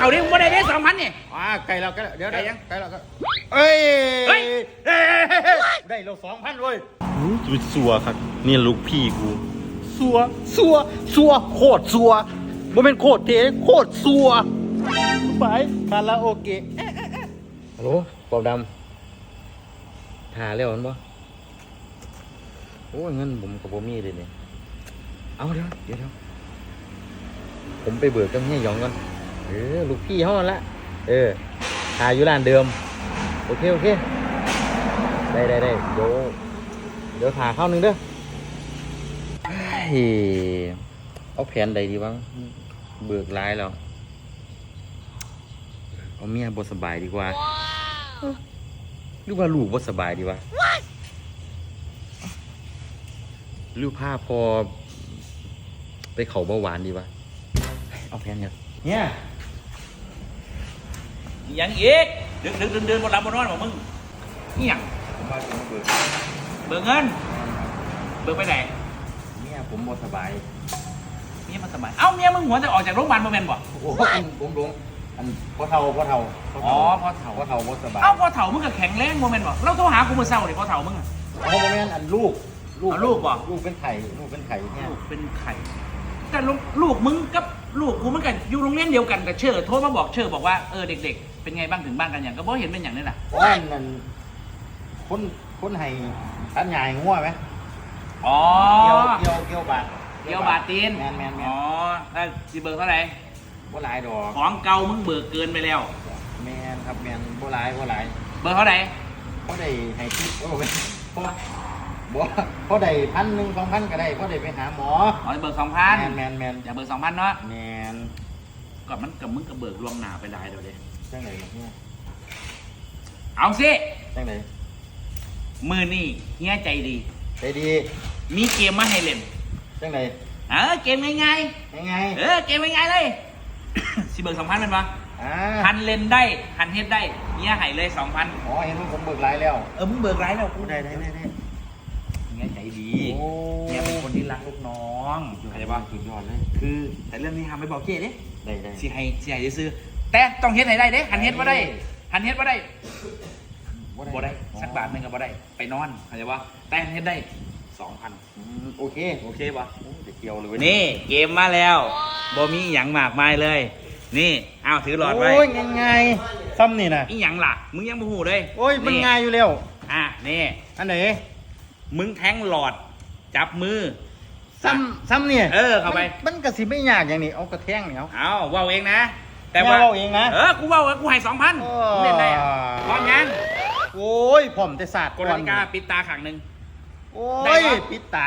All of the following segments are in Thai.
เขาดิมึงบ่ได้เด้สองพันนี่ อ่าไก่เราไก่เราเดี๋ยวไก่ได้ยังไก่เราก็เอ้ยเฮ้ยเอ้ยได้เราสองพันเว้ยจุดสัวครับนี่ลูกพี่กูสัวสัวสัวโคตรสัวบ่เป็นโคตรเทโคตรสัวไปคาราโอเกะฮัลโหลปอบดำถ่าแล้วมันบ่โอ้ยเงินผมกับผมมีเลยเนี่ยเอาเดี๋ยวเดี๋ยวเดี๋ยวผมไปเบิกกับเฮียหยองก่อน เออลูกพี่เขานั่นละเออถ่ายอยู่ร้านเดิม โอเค โอเค ได้ได้ได้เดี๋ยวเดี๋ยวถ่าเข้าหนึ่งเด้อเฮ้ยเอาแผนใดดีวะเบิกร้ายแล้วเอาเมียบสบายดีกว่า หรือว่าลูกบสบายดีวะหรือผ้าพอ ไปเขาเบาหวานดีวะ เอาแผนเนี่ยเนี่ย ยังอีกดึกดึกเดินเดินบนหลับบนนอนของมึงนี่ยังผมว่าจะมาเบิกเบิกเงิน เบิกไปไหนเมียผมบสบายเมียมันสมัยเอ้าเมียมึงหัวจะออกจากโรงพยาบาลมาแมนบ่ โอ้โหผมผมผมอันพ่อเท่าพ่อเท่าอ๋อพ่อเฒ่า พ่อเท่าบสบายเอ้าพอเถ่ามึงก็แข็งแรงโมเมนต์บ่เราโทรหากูมือเศร้าดิพอเถ่ามึงอะอ๋อโมเมนต์อันลูกเอาลูกบ่ ลูกเป็นไข่ลูกเป็นไข่เนี่ยลูกเป็นไข่แต่ลูกลูกมึงกับลูกกูมันกันอยู่โรงเรียนเดียวกันกับเชิดโทรมาบอกเชิดบอกว่าเออเด็กๆ เป็นไงบ้างถึงบ้านกันอย่างก็บ่เห็นเป็นอย่างนี้น่ะอ้อนนั่นคนคนให้ทันใหญ่งัวไหมอ๋อเกี่ยวเกี่ยวเกี่ยวบาทเกี่ยวบาทตีนแมนแมนแมอ๋นอแล้วสิเบิกเท่าไหร่บ่หลายดอกของเก่ามึงเบิกเกินไปแล้วแมนครับแมนบ่หลายบ่หลายเบิกเท่าไหร่บ่ได้ให้ทิปโอ้เป็นบ่บ่บ่ได้พันหนึ่งสองพันก็ได้บ่ได้ไปหาหมออ๋อเบิกสองพันแมนแมนแมนอย่าเบิกสองพันเนาะแมนก็มันกับมึงกับเบิกล่วงหน้าไปหลายเดี๋ยวเด้ จังไดล่ะเนี่ยเอาสิจังไดมือนี่เฮียใจดี ใจดี มีเกมมาให้เล่นจังไดเออเกมง่ายยังไงๆเออเกมง่ายๆเลย สิเบิกสองพันเป็นปะอ่าหันเล่นได้หันเฮ็ดได้เฮียให้เลยสองพันอ๋อเห็นว่าผมเบิกหลายแล้วเออมึงเบิกไรแล้วกูได้ได้ได้ได้เฮียใจดี โอ้เฮียเป็นคนที่รักลูกน้องเข้าใจปะสุดยอดเลย คือแต่เรื่องนี้ทำไปบอกเจ๊เด้ได้ได้สิให้สิให้ซื้อ แต่ต้องเฮ็ดให้ได้เด้หันเฮ็ดบ่ได้หันเฮ็ดบ่ได้บ่ได้สักบาทหนึงก็บ่ได้ ไปนอนเข้าใจปะแต่หันเฮ็ดได้สองพันอืมโอเคโอเคปะโอ้เดี๋ยวเกี่ยวเลยเว้ยนี่เกมมาแล้วบ่มีหยังมากมายเลย นี่อ้าวถือหลอดไว้โอ้ยง่ายๆซ้ำนี่นะอีหยังล่ะ มึงยังบ่หูเลยโอ้ยมันง่ายอยู่แล้วอะนี่อันไหนมึงแทงหลอดจับมือ ซ้ำซ้ำเนี่ยเออเข้าไปมันมันกระสิไม่ยากอย่างนี้เอากระแทงเนี่ยเอาเอาเว้าเองนะ แต่แม่ว่าเว้าเองนะ เออกูเว้ากูให้สองพันโอ้เล่นได้อะพร้อมยังโอ้ยผมแต่ศาสตร์กดนาฬิกาปิดตาขังหนึ่ง โอ้ได้ยปะ ปิดตา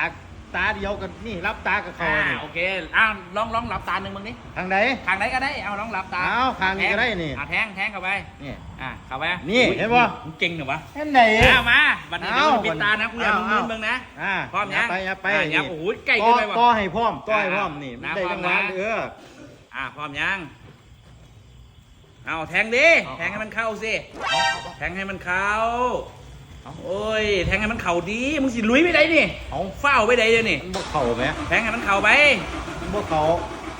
ตาเดียวกันนี่รับตากับเขาอ่านี่โอเคอ้าวลองลองหลับตาหนึ่งมึงนี่ทางไหน ทางไหนก็ได้เอาลองหลับตาเอาข้างนี้ก็ได้นี่ อะแทงแทงเข้าไปนี่ อะเข้าไปนี่อุ๊ยเห็นปะ มึงเก่งเหรอวะเห็นไหน เอามาบัดนี้เดี๋ยวเอามึงปิดตานะกูอยากมึงเอามึงมึงนะอ่าพร้อมยังย่าไปอย่าไปอะอย่านี่โอ้โหใกล้ต่เกิอนไปว่ะ ต่อให้พร้อมต่อให้พร้อมอ่านี่นะได้พร้อจัมงหวะนะเอออะพร้อมยัง เอาแทงดิเอา แทงให้มันเข้าสิแทงให้มันเข้าโอ้ยแทงให้มันเข่าดีมึงสิลุยไปไหนนี่เอาเฝ้าไปไหนเดี๋ยวนี่มันบ่เข่าไหมแทงให้มันเข่าไป มันบ่เข่า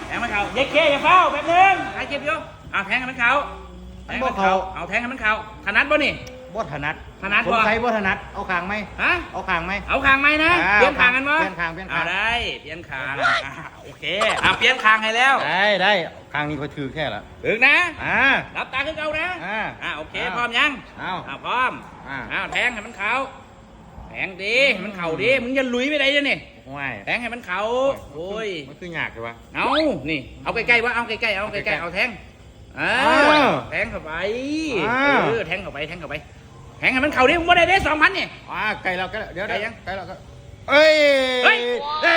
แทงให้มันเข่าเย็กเคอย่าเฝ้าแป๊บนึงหายเจ็บอยู่เอาแทงให้มันเข่าแทงให้มันเข่าเอาแทงให้มันเข่าถนัดป่ะนี่ บ่ถนัดถนัดคนบ่ไทยบ่ถนัด เอาคางไหมฮะ เอาคางไหม เอาคางไหมนะ อ่าเปลี่ยนคางกันวะเปลี่ยนคางเปลี่ยนคางอ่ได้ เปลี่ยนคางอ่าโอเคอะเปลี่ยนคางให้แล้วได้ได้คางนี้ก็ถือแค่ละถึงนะ อ่า รับตาขึ้นเก่านะอ่าอ่าโอเค อ่า พร้อมยังเอาอ่าพร้อมอ่าอ้าวแทงให้มันเขาแทงดีให้มันเข่าดี มึงจะลุยไปไหนเนี่ยนี่ห่วยแทงให้มันเขาโอ้ย มันคือยากใช่ปะเอานี่ เอาใกล้ๆวะเอาใกล้ๆ เอาใกล้ๆ เอาแทงอ่าอ้าวแทงเข้าไป อ้าว เออ แทงเข้าไป แทงเข้าไป แทงให้มันเข่าดิมึงบ่ได้เด้สองพันนี่ อ่าไก่เราไก่เราเดี๋ยวไก่ยัง ไก่เราก็เอ้ยเฮ้ยเอ้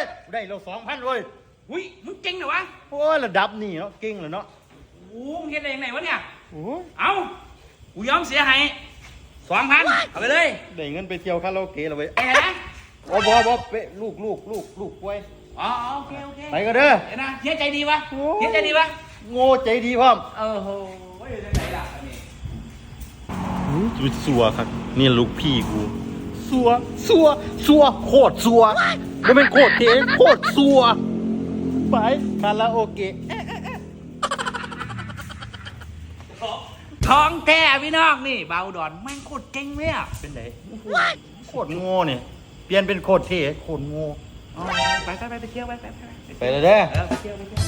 ยได้เราสองพันเว้ยอุ้ยมึงเก่งเหรอวะโอ้ยระดับนี่เนาะเก่งเลยเนาะโอ้มึงเฮ็ดได้ยังไงวะเนี่ย โอ้ยเอากูยอมเสียให้สองพันเอาไปเลยได้เงินไปเที่ยวคาราโอเกะแล้วเว้ยไอ้นะโอ้บอบอเป๊ะลูกลูกลูกลูกป่วยอ๋อโอเคโอเคไปก็เด้อ เดี๋ยวนะเฮียใจดีวะโอ้ยเฮียใจดีวะโง่ใจดีพร้อม เออโหอยู่ที่ไหนล่ะอันนี้ จุดสัวครับนี่ลูกพี่กูสัวสัวสัวโคตรสัวบ่เป็นโคตรเทโคตรสัวไปคาราโอเกะของแท้พี่น้องนี่เบาดอนแม่งโคตรเก่งเลยอะเป็นไหนโคตรโง่เนี่ยเปลี่ยนเป็นโคตรเท่โคตรโง่อ๋อไปไปไปไปเที่ยวไปไปไปไปเลยเด้อเออไปเที่ยวไปเที่ยว